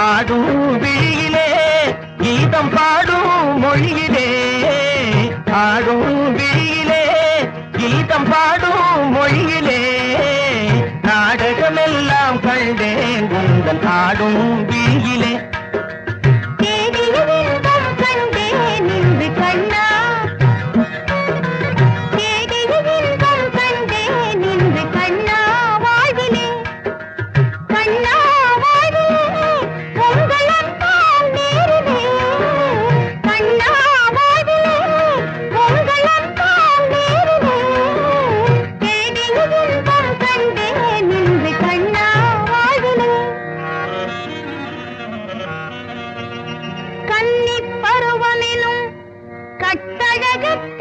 ஆடும் விழியிலே கீதம் பாடும் மொழியிலே. ஆடும் விழியிலே கீதம் பாடும் மொழியிலே. நாடகமெல்லாம் கண்டேன் உங்கள் ஆடும் விழியிலே. கன்னிப்